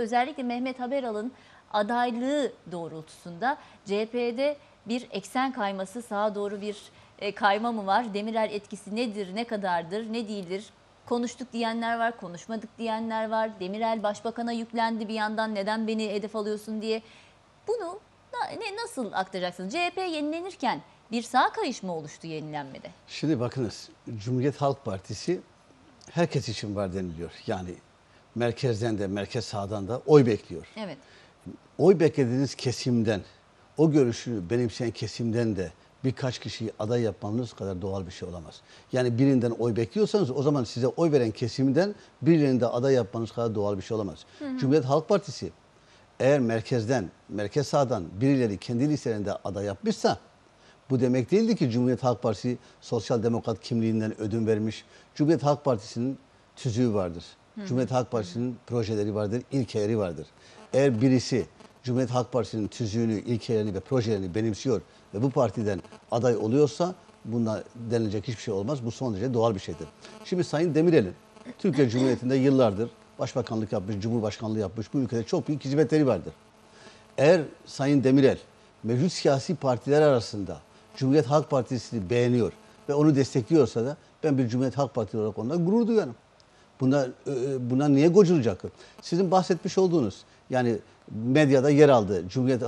Özellikle Mehmet Haberal'ın adaylığı doğrultusunda CHP'de bir eksen kayması sağa doğru bir e, kayma mı var? Demirel etkisi nedir, ne kadardır, ne değildir? Konuştuk diyenler var, konuşmadık diyenler var. Demirel başbakana yüklendi bir yandan neden beni hedef alıyorsun diye. Bunu ne nasıl aktaracaksınız? CHP yenilenirken bir sağ kayış mı oluştu yenilenmede? Şimdi bakınız Cumhuriyet Halk Partisi herkes için var deniliyor. Yani merkezden de merkez sağdan da oy bekliyor. Evet. Oy beklediğiniz kesimden, o görüşü benimseyen kesimden de birkaç kişiyi aday yapmanız kadar doğal bir şey olamaz. Yani birinden oy bekliyorsanız o zaman size oy veren kesimden birilerini de aday yapmanız kadar doğal bir şey olamaz. Cumhuriyet Halk Partisi eğer merkezden, merkez sağdan birileri kendi listelerinde aday yapmışsa bu demek değildi ki Cumhuriyet Halk Partisi sosyal demokrat kimliğinden ödün vermiş. Cumhuriyet Halk Partisi'nin tüzüğü vardır. Cumhuriyet Halk Partisi'nin projeleri vardır, ilkeleri vardır. Eğer birisi Cumhuriyet Halk Partisi'nin tüzüğünü, ilkelerini ve projelerini benimsiyor ve bu partiden aday oluyorsa bunda denilecek hiçbir şey olmaz. Bu son derece doğal bir şeydir. Şimdi Sayın Demirel'in Türkiye Cumhuriyeti'nde yıllardır başbakanlık yapmış, cumhurbaşkanlığı yapmış, bu ülkede çok büyük hizmetleri vardır. Eğer Sayın Demirel mevcut siyasi partiler arasında Cumhuriyet Halk Partisi'ni beğeniyor ve onu destekliyorsa da ben bir Cumhuriyet Halk Partisi olarak ondan gurur duyarım. Buna, e, buna niye gocunacak? Sizin bahsetmiş olduğunuz yani medyada yer aldığı Cumhuriyet e,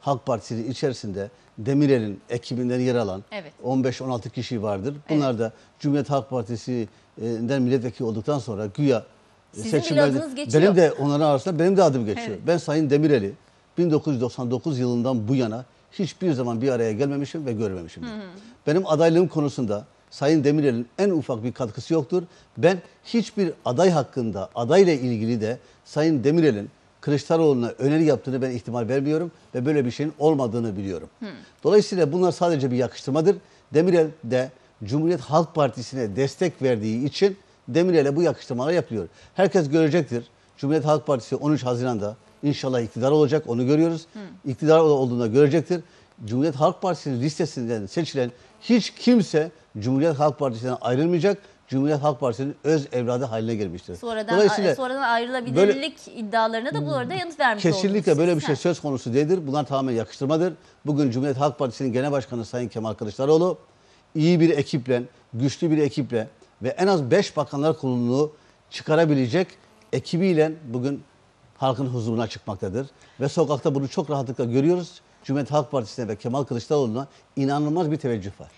Halk Partisi'nin içerisinde Demirel'in ekibinden yer alan Evet. 15-16 kişi vardır. Bunlar da Cumhuriyet Halk Partisi'nden milletvekili olduktan sonra güya Sizin seçimlerde benim de onların arasında benim de adım geçiyor. Evet. Ben Sayın Demirel'i 1999 yılından bu yana hiçbir zaman bir araya gelmemişim ve görmemişim. Benim adaylığım konusunda Sayın Demirel'in en ufak bir katkısı yoktur. Ben hiçbir aday hakkında, adayla ilgili de Sayın Demirel'in Kılıçdaroğlu'na öneri yaptığını ben ihtimal vermiyorum ve böyle bir şeyin olmadığını biliyorum. Dolayısıyla bunlar sadece bir yakıştırmadır. Demirel de Cumhuriyet Halk Partisi'ne destek verdiği için Demirel'e bu yakıştırmalar yapılıyor. Herkes görecektir. Cumhuriyet Halk Partisi 13 Haziran'da inşallah iktidar olacak. Onu görüyoruz. İktidar olduğunda görecektir. Cumhuriyet Halk Partisi'nin listesinden seçilen hiç kimse Cumhuriyet Halk Partisi'nden ayrılmayacak. Cumhuriyet Halk Partisi'nin öz evladı haline gelmiştir. Sonradan, sonradan ayrılabilirlik iddialarına da bu arada yanıt vermiş oldunuz. Kesinlikle böyle bir şey söz konusu değildir. Bunlar tamamen yakıştırmadır. Bugün Cumhuriyet Halk Partisi'nin genel başkanı Sayın Kemal Kılıçdaroğlu iyi bir ekiple, güçlü bir ekiple ve en az 5 bakanlar kurulunu çıkarabilecek ekibiyle bugün halkın huzuruna çıkmaktadır. Ve sokakta bunu çok rahatlıkla görüyoruz. Cumhuriyet Halk Partisi'ne ve Kemal Kılıçdaroğlu'na inanılmaz bir teveccüh var.